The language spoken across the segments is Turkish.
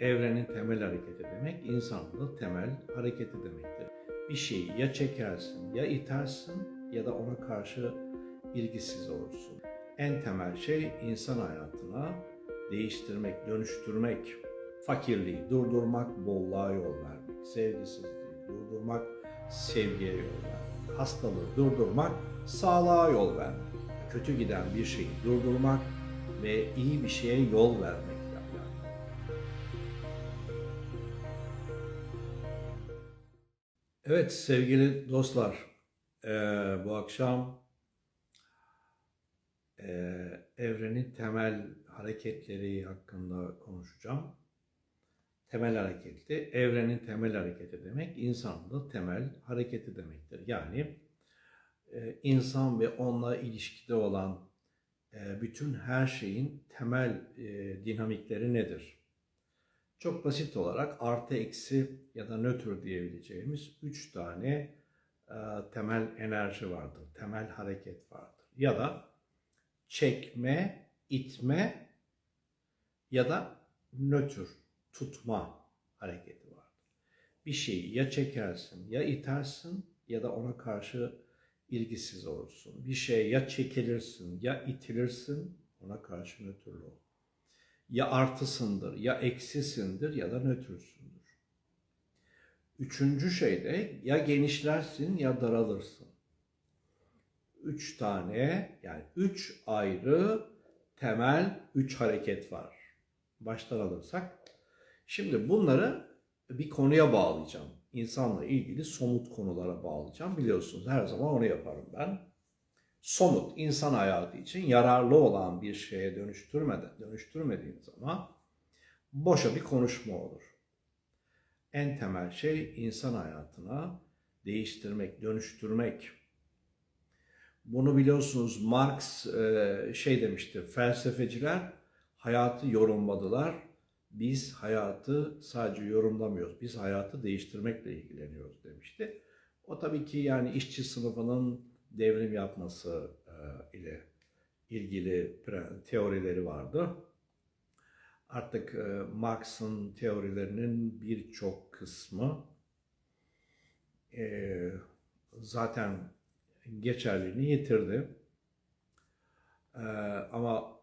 Evrenin temel hareketi demek, insanın da temel hareketi demektir. Bir şeyi ya çekersin, ya itersin ya da ona karşı ilgisiz olursun. En temel şey insan hayatına değiştirmek, dönüştürmek, fakirliği durdurmak, bolluğa yol vermek, sevgisizliği durdurmak, sevgiye yol vermek, hastalığı durdurmak, sağlığa yol vermek, kötü giden bir şeyi durdurmak ve iyi bir şeye yol vermekle Evet sevgili dostlar, eee, bu akşam eee, evrenin temel hareketleri hakkında konuşacağım. Temel hareketi, evrenin temel hareketi demek, insanın da temel hareketi demektir. Yani eee, insan ve onunla ilişkide olan bütün her şeyin temel dinamikleri nedir? Çok basit olarak artı eksi ya da nötr diyebileceğimiz üç tane e, temel enerji vardır, temel hareket vardır. Ya da çekme, itme ya da nötr, tutma hareketi vardır. Bir şeyi ya çekersin, ya itersin ya da ona karşı ilgisiz olursun. Bir şeye ya çekilirsin, ya itilirsin, ona karşı nötrlü ol ya artısındır, ya eksisindir ya da nötrsündür. Üçüncü şey de ya genişlersin ya daralırsın. Üç tane yani üç ayrı temel üç hareket var. Baştan alırsak. Şimdi bunları bir konuya bağlayacağım. İnsanla ilgili somut konulara bağlayacağım. Biliyorsunuz her zaman onu yaparım ben somut insan hayatı için yararlı olan bir şeye dönüştürmeden dönüştürmediğin zaman boşa bir konuşma olur. En temel şey insan hayatına değiştirmek, dönüştürmek. Bunu biliyorsunuz Marx e, şey demişti, felsefeciler hayatı yorumladılar. Biz hayatı sadece yorumlamıyoruz, biz hayatı değiştirmekle ilgileniyoruz demişti. O tabii ki yani işçi sınıfının devrim yapması e, ile ilgili teorileri vardı. Artık e, Marx'ın teorilerinin birçok kısmı e, zaten geçerliliğini yitirdi. Ama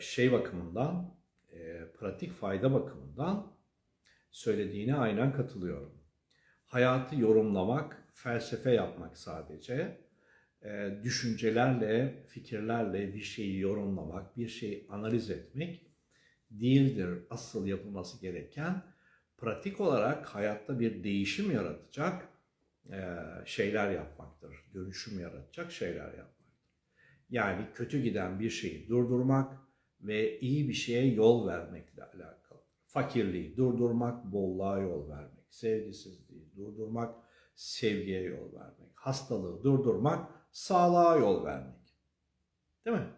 şey bakımından, pratik fayda bakımından söylediğine aynen katılıyorum. Hayatı yorumlamak felsefe yapmak sadece. E, düşüncelerle, fikirlerle bir şeyi yorumlamak, bir şeyi analiz etmek değildir. Asıl yapılması gereken pratik olarak hayatta bir değişim yaratacak e, şeyler yapmaktır. Dönüşüm yaratacak şeyler yapmaktır. Yani kötü giden bir şeyi durdurmak ve iyi bir şeye yol vermekle alakalı. Fakirliği durdurmak, bolluğa yol vermek, sevgisizliği durdurmak, sevgiye yol vermek. Hastalığı durdurmak, sağlığa yol vermek. Değil mi?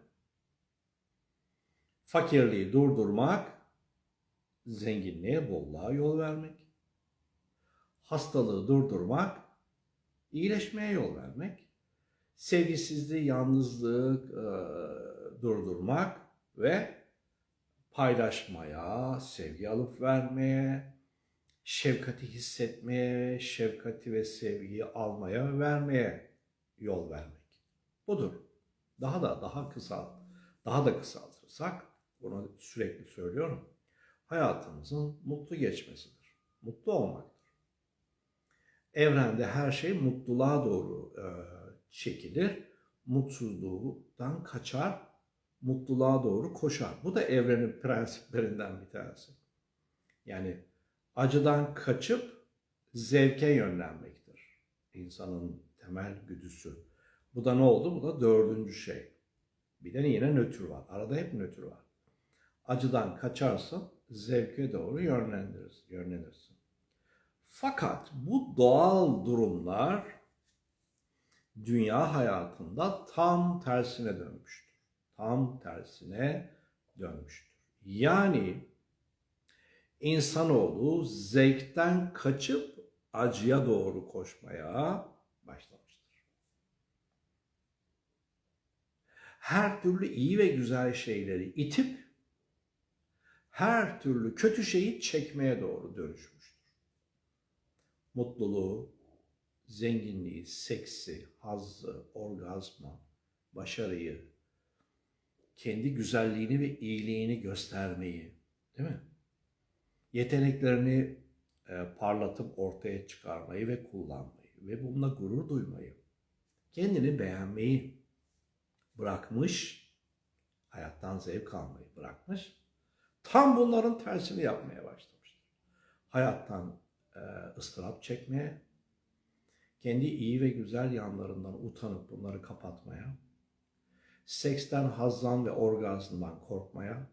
Fakirliği durdurmak, zenginliğe, bolluğa yol vermek. Hastalığı durdurmak, iyileşmeye yol vermek. Sevgisizliği, yalnızlığı e, durdurmak ve paylaşmaya, sevgi alıp vermeye, şefkati hissetmeye, şefkati ve sevgiyi almaya ve vermeye yol vermek. Budur. Daha da daha kısa, daha da kısaltırsak, bunu sürekli söylüyorum, hayatımızın mutlu geçmesidir. Mutlu olmaktır. Evrende her şey mutluluğa doğru e, çekilir. Mutsuzluğundan kaçar, mutluluğa doğru koşar. Bu da evrenin prensiplerinden bir tanesi. Yani acıdan kaçıp zevke yönlenmektir. İnsanın temel güdüsü. Bu da ne oldu? Bu da dördüncü şey. Bir de yine nötr var. Arada hep nötr var. Acıdan kaçarsın, zevke doğru yönlendirirsin. yönlenirsin. Fakat bu doğal durumlar dünya hayatında tam tersine dönmüştür. Tam tersine dönmüştür. Yani insanoğlu zevkten kaçıp acıya doğru koşmaya başlamıştır. Her türlü iyi ve güzel şeyleri itip her türlü kötü şeyi çekmeye doğru dönüşmüştür. Mutluluğu, zenginliği, seksi, hazzı, orgazma, başarıyı, kendi güzelliğini ve iyiliğini göstermeyi, değil mi? Yeteneklerini e, parlatıp ortaya çıkarmayı ve kullanmayı ve bununla gurur duymayı, kendini beğenmeyi bırakmış, hayattan zevk almayı bırakmış, tam bunların tersini yapmaya başlamıştır. Hayattan e, ıstırap çekmeye, kendi iyi ve güzel yanlarından utanıp bunları kapatmaya, seksten, hazzdan ve orgazmdan korkmaya,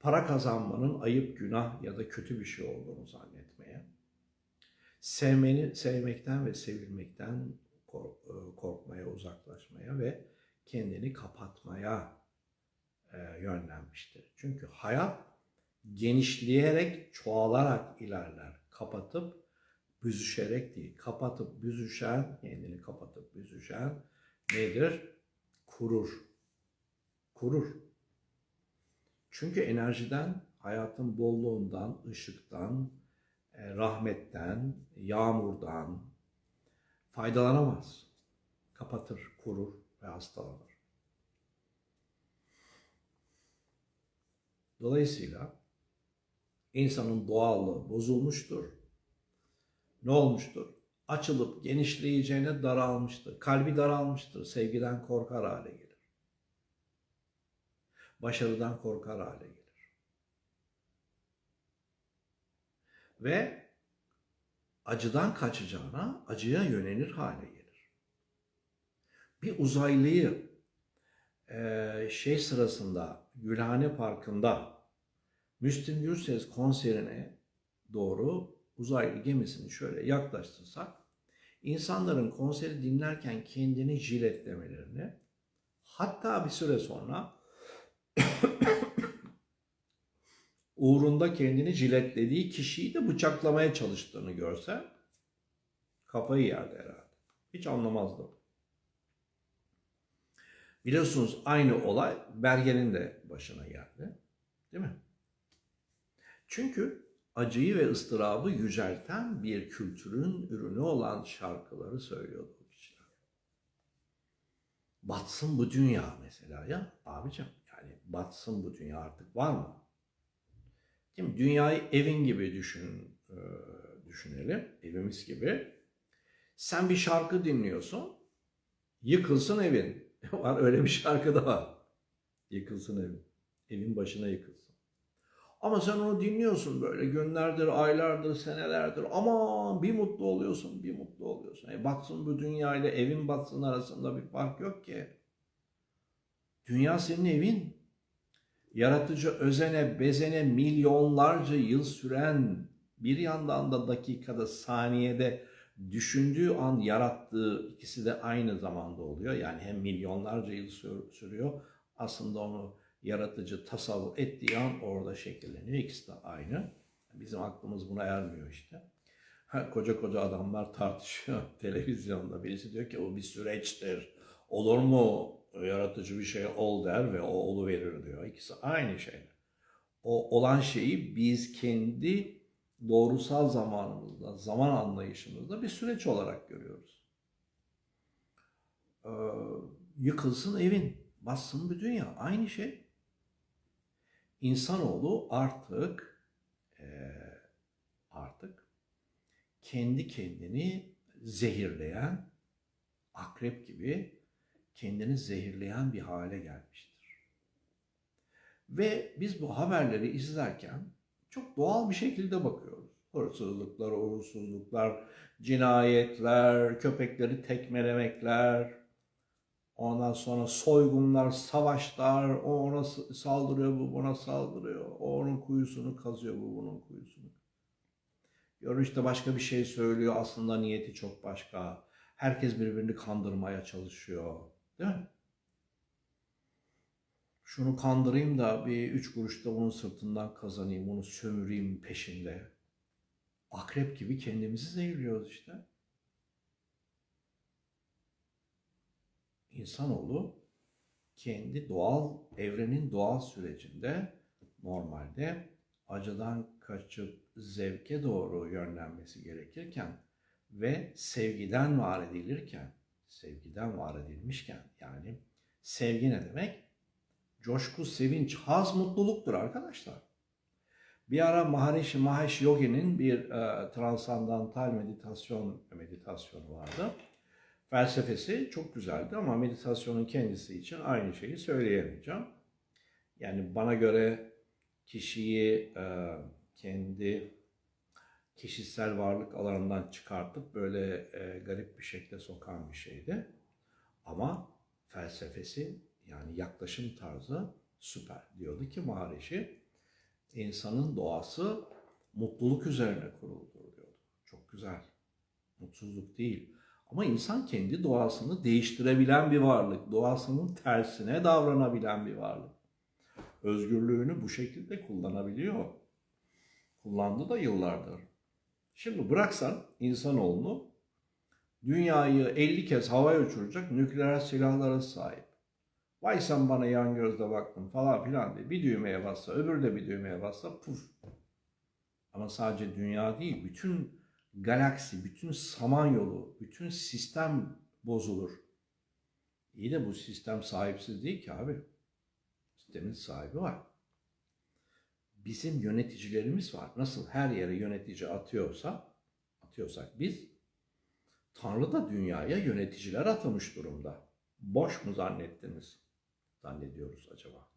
para kazanmanın ayıp, günah ya da kötü bir şey olduğunu zannetmeye, sevmeni, sevmekten ve sevilmekten e, korkmaya, uzaklaşmaya ve kendini kapatmaya e, yönlenmiştir. Çünkü hayat genişleyerek, çoğalarak ilerler. Kapatıp büzüşerek değil. Kapatıp büzüşen, kendini kapatıp büzüşen nedir? Kurur. Kurur. Çünkü enerjiden, hayatın bolluğundan, ışıktan, e, rahmetten, yağmurdan faydalanamaz. Kapatır, kurur ve hastalanır. Dolayısıyla insanın doğallığı bozulmuştur. Ne olmuştur? Açılıp genişleyeceğine daralmıştır. Kalbi daralmıştır. Sevgiden korkar hale gelir. Başarıdan korkar hale gelir. Ve acıdan kaçacağına acıya yönelir hale gelir. Bir uzaylıyı eee, şey sırasında Gülhane Parkı'nda Müslüm Gürses konserine doğru uzaylı gemisini şöyle yaklaştırsak insanların konseri dinlerken kendini jiletlemelerini hatta bir süre sonra uğrunda kendini jiletlediği kişiyi de bıçaklamaya çalıştığını görse kafayı yerdi herhalde. Hiç anlamazdı. Biliyorsunuz aynı olay Bergen'in de başına geldi. Değil mi? Çünkü acıyı ve ıstırabı yücelten bir kültürün ürünü olan şarkıları söylüyordu bu kişiler. Batsın bu dünya mesela ya abicim batsın bu dünya artık var mı? Değil mi? Dünyayı evin gibi düşün, e, düşünelim, evimiz gibi. Sen bir şarkı dinliyorsun, yıkılsın evin. var öyle bir şarkı da var. Yıkılsın evin. Evin başına yıkılsın. Ama sen onu dinliyorsun böyle günlerdir, aylardır, senelerdir. Ama bir mutlu oluyorsun, bir mutlu oluyorsun. E batsın bu dünya ile evin batsın arasında bir fark yok ki. Dünya senin evin. Yaratıcı özene, bezene milyonlarca yıl süren bir yandan da dakikada, saniyede düşündüğü an yarattığı ikisi de aynı zamanda oluyor. Yani hem milyonlarca yıl sür- sürüyor. Aslında onu yaratıcı tasavvur ettiği an orada şekilleniyor. İkisi de aynı. Bizim aklımız buna ermiyor işte. Ha, koca koca adamlar tartışıyor televizyonda. Birisi diyor ki o bir süreçtir. Olur mu yaratıcı bir şey ol der ve o olu verir diyor. İkisi aynı şey. O olan şeyi biz kendi doğrusal zamanımızda, zaman anlayışımızda bir süreç olarak görüyoruz. Ee, yıkılsın evin, bassın bir dünya. Aynı şey. İnsanoğlu artık eee, artık kendi kendini zehirleyen, akrep gibi kendini zehirleyen bir hale gelmiştir. Ve biz bu haberleri izlerken çok doğal bir şekilde bakıyoruz. Hırsızlıklar, uğursuzluklar, cinayetler, köpekleri tekmelemekler, ondan sonra soygunlar, savaşlar, o ona saldırıyor, bu buna saldırıyor. O onun kuyusunu kazıyor, bu bunun kuyusunu. Görünüşte başka bir şey söylüyor, aslında niyeti çok başka. Herkes birbirini kandırmaya çalışıyor. Değil mi? Şunu kandırayım da bir üç kuruş da onun sırtından kazanayım, onu sömüreyim peşinde. Akrep gibi kendimizi zehirliyoruz işte. İnsanoğlu kendi doğal, evrenin doğal sürecinde normalde acıdan kaçıp zevke doğru yönlenmesi gerekirken ve sevgiden var edilirken, sevgiden var edilmişken yani sevgi ne demek? Coşku, sevinç, haz, mutluluktur arkadaşlar. Bir ara Maharishi Mahesh Yogi'nin bir e, transandantal meditasyon meditasyonu vardı. Felsefesi çok güzeldi ama meditasyonun kendisi için aynı şeyi söyleyemeyeceğim. Yani bana göre kişiyi e, kendi kişisel varlık alanından çıkartıp böyle e, garip bir şekilde sokan bir şeydi. Ama felsefesi yani yaklaşım tarzı süper. Diyordu ki Maharishi insanın doğası mutluluk üzerine kuruludur diyordu. Çok güzel. Mutsuzluk değil. Ama insan kendi doğasını değiştirebilen bir varlık. Doğasının tersine davranabilen bir varlık. Özgürlüğünü bu şekilde kullanabiliyor. Kullandı da yıllardır. Şimdi bıraksan insanoğlunu dünyayı 50 kez havaya uçuracak nükleer silahlara sahip. Vay sen bana yan gözle baktın falan filan diye bir düğmeye bassa, öbürü de bir düğmeye bassa puf. Ama sadece dünya değil, bütün galaksi, bütün samanyolu, bütün sistem bozulur. İyi de bu sistem sahipsiz değil ki abi. Sistemin sahibi var. Bizim yöneticilerimiz var. Nasıl her yere yönetici atıyorsa, atıyorsak biz, Tanrı da dünyaya yöneticiler atamış durumda. Boş mu zannettiniz? Zannediyoruz acaba.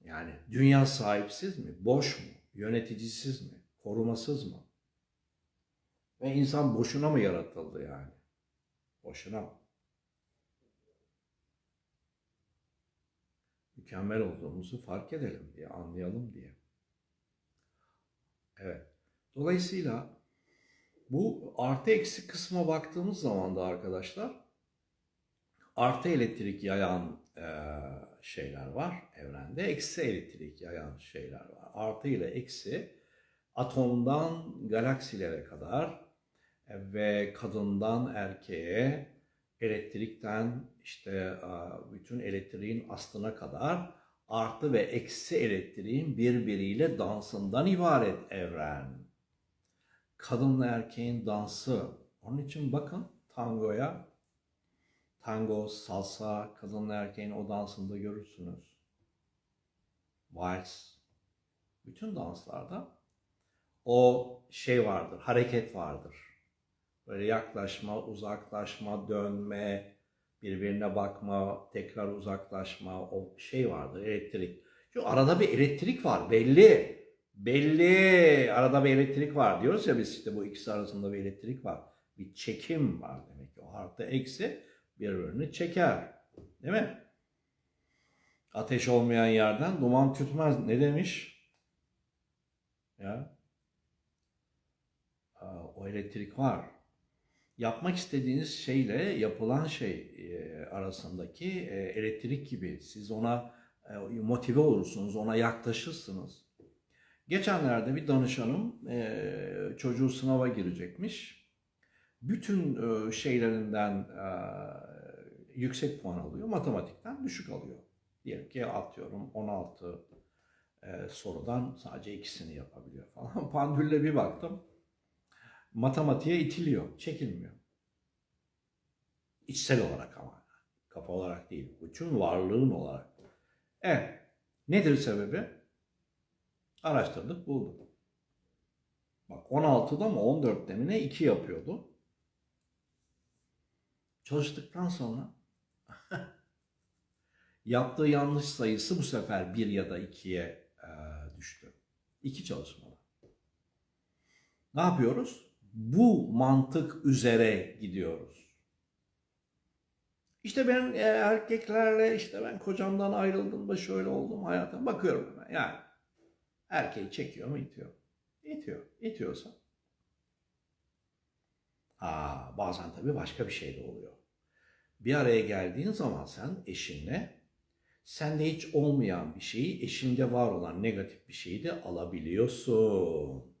Yani dünya sahipsiz mi? Boş mu? Yöneticisiz mi? Korumasız mı? Ve insan boşuna mı yaratıldı yani? Boşuna mı? Mükemmel olduğumuzu fark edelim diye, anlayalım diye. Evet. Dolayısıyla bu artı eksi kısma baktığımız zaman da arkadaşlar artı elektrik yayan e, şeyler var evrende, eksi elektrik yayan şeyler var. Artı ile eksi atomdan galaksilere kadar ve kadından erkeğe, elektrikten işte bütün elektriğin aslına kadar artı ve eksi elektriğin birbiriyle dansından ibaret evren. Kadınla erkeğin dansı. Onun için bakın tangoya, tango, salsa, kadınla erkeğin o dansında görürsünüz. Vals. Bütün danslarda o şey vardır, hareket vardır. Böyle yaklaşma, uzaklaşma, dönme, birbirine bakma, tekrar uzaklaşma, o şey vardır, elektrik. Çünkü arada bir elektrik var, belli. Belli, arada bir elektrik var diyoruz ya biz işte bu ikisi arasında bir elektrik var. Bir çekim var demek ki. O artı eksi birbirini çeker. Değil mi? Ateş olmayan yerden duman tütmez. Ne demiş? Ya. O elektrik var. Yapmak istediğiniz şeyle yapılan şey e, arasındaki e, elektrik gibi. Siz ona e, motive olursunuz, ona yaklaşırsınız. Geçenlerde bir danışanım çocuğu sınava girecekmiş. Bütün şeylerinden yüksek puan alıyor, matematikten düşük alıyor. Diyelim ki atıyorum 16 sorudan sadece ikisini yapabiliyor falan. Pandülle bir baktım matematiğe itiliyor, çekilmiyor. İçsel olarak ama. Kafa olarak değil. Bütün varlığın olarak. Evet. Nedir sebebi? Araştırdık, bulduk. Bak 16'da mı 14'te mi ne 2 yapıyordu. Çalıştıktan sonra yaptığı yanlış sayısı bu sefer 1 ya da 2'ye e, düştü. İki çalışmada. Ne yapıyoruz? Bu mantık üzere gidiyoruz. İşte ben e, erkeklerle işte ben kocamdan ayrıldım da şöyle oldum hayatım bakıyorum ben yani erkeği çekiyor mu itiyor. İtiyor. İtiyorsa. Ha, bazen tabii başka bir şey de oluyor. Bir araya geldiğin zaman sen eşinle sende hiç olmayan bir şeyi eşinde var olan negatif bir şeyi de alabiliyorsun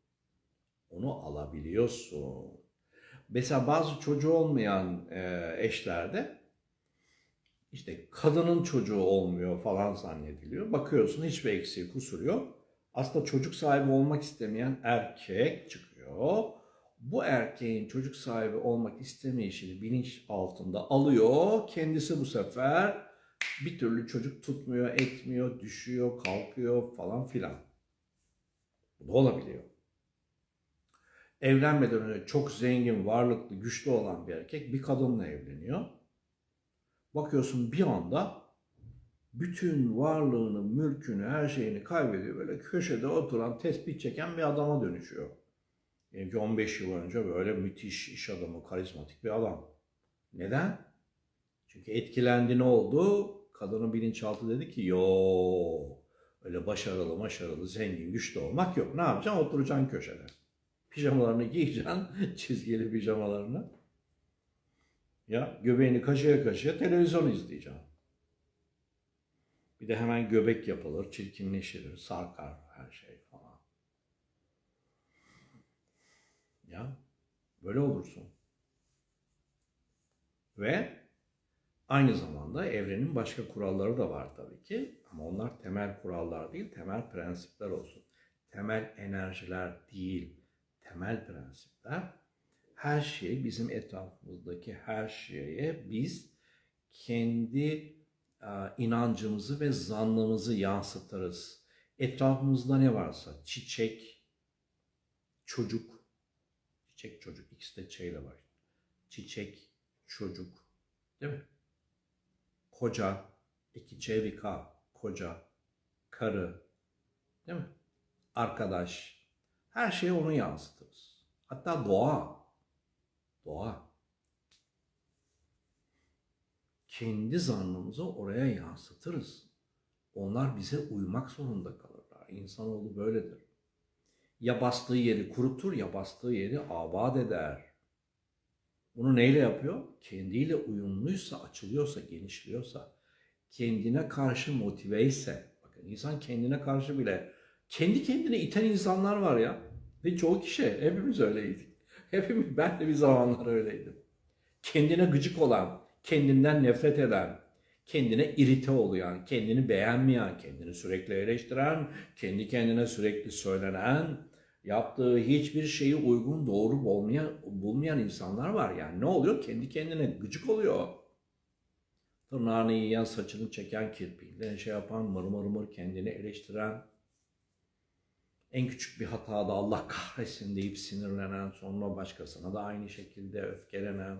onu alabiliyorsun. Mesela bazı çocuğu olmayan e, eşlerde işte kadının çocuğu olmuyor falan zannediliyor. Bakıyorsun hiçbir eksiği kusuru yok. Aslında çocuk sahibi olmak istemeyen erkek çıkıyor. Bu erkeğin çocuk sahibi olmak istemeyişini bilinç altında alıyor. Kendisi bu sefer bir türlü çocuk tutmuyor, etmiyor, düşüyor, kalkıyor falan filan. Bu da olabiliyor. Evlenmeden önce çok zengin, varlıklı, güçlü olan bir erkek bir kadınla evleniyor. Bakıyorsun bir anda bütün varlığını, mülkünü, her şeyini kaybediyor. Böyle köşede oturan, tespih çeken bir adama dönüşüyor. Yani ki 15 yıl önce böyle müthiş iş adamı, karizmatik bir adam. Neden? Çünkü etkilendi ne oldu? Kadının bilinçaltı dedi ki yo öyle başarılı, başarılı, zengin, güçlü olmak yok. Ne yapacaksın? Oturacaksın köşede. Pijamalarını giyeceksin, çizgili pijamalarını. Ya göbeğini kaşıya kaşıya televizyon izleyeceksin. Bir de hemen göbek yapılır, çirkinleşir, sarkar her şey falan. Ya böyle olursun. Ve aynı zamanda evrenin başka kuralları da var tabii ki. Ama onlar temel kurallar değil, temel prensipler olsun. Temel enerjiler değil, temel prensipler. Her şey bizim etrafımızdaki her şeye biz kendi e, inancımızı ve zannımızı yansıtırız. Etrafımızda ne varsa çiçek, çocuk, çiçek çocuk ikisi de Ç ile var. Çiçek, çocuk, değil mi? Koca, iki Ç bir K, koca, karı, değil mi? Arkadaş, her şeyi onu yansıtırız. Hatta doğa, doğa. Kendi zannımızı oraya yansıtırız. Onlar bize uymak zorunda kalırlar. İnsanoğlu böyledir. Ya bastığı yeri kurutur ya bastığı yeri abad eder. Bunu neyle yapıyor? Kendiyle uyumluysa, açılıyorsa, genişliyorsa, kendine karşı motive ise, bakın insan kendine karşı bile, kendi kendine iten insanlar var ya. Ve çoğu kişi, hepimiz öyleydik. Hepimiz, ben de bir zamanlar öyleydim. Kendine gıcık olan, kendinden nefret eden, kendine irite oluyan, kendini beğenmeyen, kendini sürekli eleştiren, kendi kendine sürekli söylenen, yaptığı hiçbir şeyi uygun, doğru bulmayan, bulmayan insanlar var. Yani ne oluyor? Kendi kendine gıcık oluyor. Tırnağını yiyen, saçını çeken, kirpiğiyle şey yapan, mır mır mır kendini eleştiren, en küçük bir hatada Allah kahretsin deyip sinirlenen, sonra başkasına da aynı şekilde öfkelenen,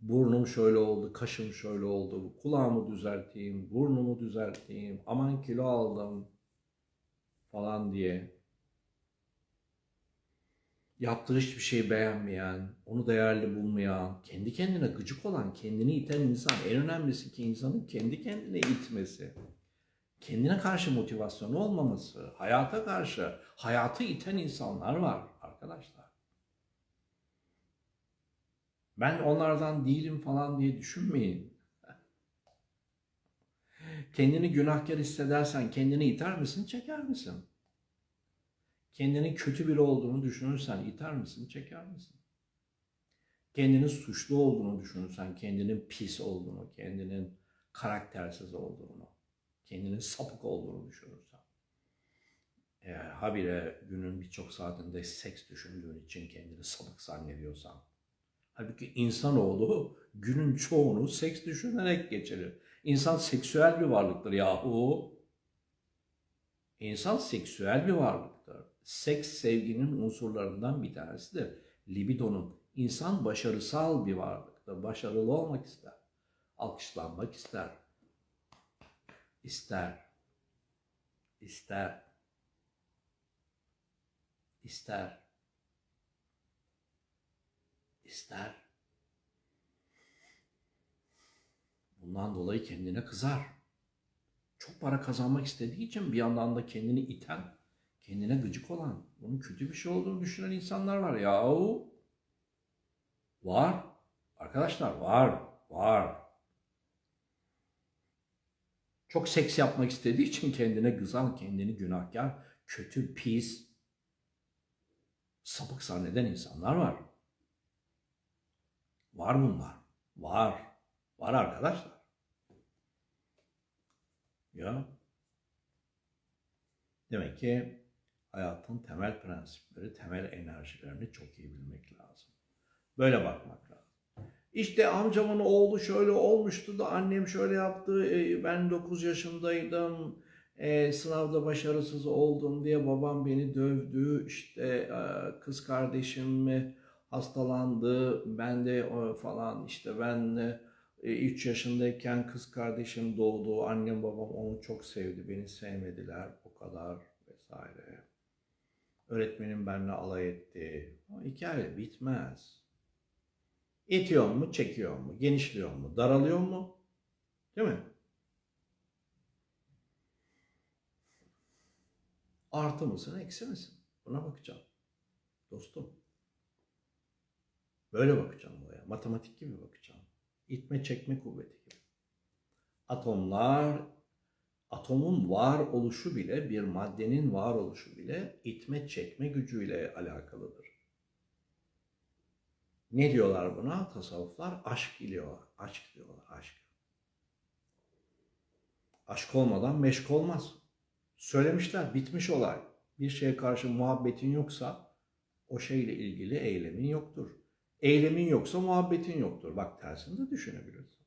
burnum şöyle oldu, kaşım şöyle oldu, kulağımı düzelteyim, burnumu düzelteyim, aman kilo aldım falan diye. Yaptığı hiçbir şeyi beğenmeyen, onu değerli bulmayan, kendi kendine gıcık olan, kendini iten insan. En önemlisi ki insanın kendi kendine itmesi. Kendine karşı motivasyonu olmaması, hayata karşı, hayatı iten insanlar var arkadaşlar. Ben onlardan değilim falan diye düşünmeyin. Kendini günahkar hissedersen kendini iter misin, çeker misin? Kendinin kötü biri olduğunu düşünürsen iter misin, çeker misin? Kendinin suçlu olduğunu düşünürsen, kendinin pis olduğunu, kendinin karaktersiz olduğunu, kendinin sapık olduğunu düşünürsen, eğer habire günün birçok saatinde seks düşündüğün için kendini sapık zannediyorsan, Halbuki insanoğlu günün çoğunu seks düşünerek geçirir. İnsan seksüel bir varlıktır yahu. İnsan seksüel bir varlıktır. Seks sevginin unsurlarından bir tanesidir. Libidonun. İnsan başarısal bir varlıktır. Başarılı olmak ister. Alkışlanmak ister. İster. İster. İster ister. Bundan dolayı kendine kızar. Çok para kazanmak istediği için bir yandan da kendini iten, kendine gıcık olan, bunun kötü bir şey olduğunu düşünen insanlar var. Yahu var. Arkadaşlar var. Var. Çok seks yapmak istediği için kendine kızan, kendini günahkar, kötü, pis, sapık zanneden insanlar var. Var bunlar. Var. Var arkadaşlar. Ya. Demek ki hayatın temel prensipleri, temel enerjilerini çok iyi bilmek lazım. Böyle bakmak lazım. İşte amcamın oğlu şöyle olmuştu da annem şöyle yaptı. e, Ben 9 yaşındaydım. e, Sınavda başarısız oldum diye babam beni dövdü. İşte e, kız kardeşim hastalandı. Ben de falan işte ben 3 yaşındayken kız kardeşim doğdu. Annem babam onu çok sevdi. Beni sevmediler. O kadar vesaire. Öğretmenim benimle alay etti. O hikaye bitmez. İtiyor mu, çekiyor mu, genişliyor mu, daralıyor mu? Değil mi? Artı mısın, eksi misin? Buna bakacağım. Dostum. Böyle bakacağım olaya. Matematik gibi bakacağım. İtme çekme kuvveti gibi. Atomlar, atomun var oluşu bile, bir maddenin var oluşu bile itme çekme gücüyle alakalıdır. Ne diyorlar buna? Tasavvuflar aşk diyorlar. Aşk diyorlar. Aşk. Aşk olmadan meşk olmaz. Söylemişler bitmiş olay. Bir şeye karşı muhabbetin yoksa o şeyle ilgili eylemin yoktur. Eylemin yoksa muhabbetin yoktur. Bak tersini de düşünebilirsin.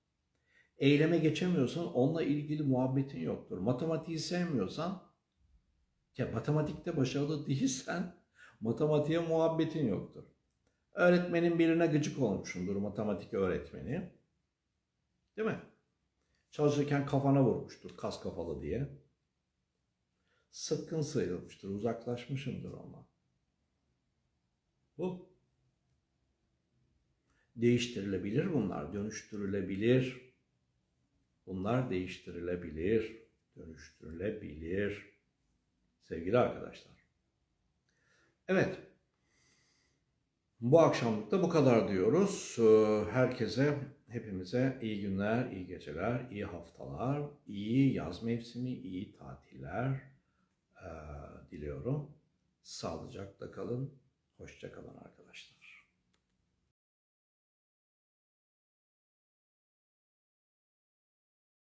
Eyleme geçemiyorsan onunla ilgili muhabbetin yoktur. Matematiği sevmiyorsan ya matematikte başarılı değilsen matematiğe muhabbetin yoktur. Öğretmenin birine gıcık olmuşsundur matematik öğretmeni. Değil mi? Çalışırken kafana vurmuştur kas kafalı diye. Sıkkın sıyrılmıştır, uzaklaşmışındır ama. Bu. Değiştirilebilir bunlar, dönüştürülebilir. Bunlar değiştirilebilir, dönüştürülebilir. Sevgili arkadaşlar. Evet. Bu akşamlık da bu kadar diyoruz. Ee, Herkese, hepimize iyi günler, iyi geceler, iyi haftalar, iyi yaz mevsimi, iyi tatiller ee, diliyorum. Sağlıcakla kalın, hoşça kalın arkadaşlar.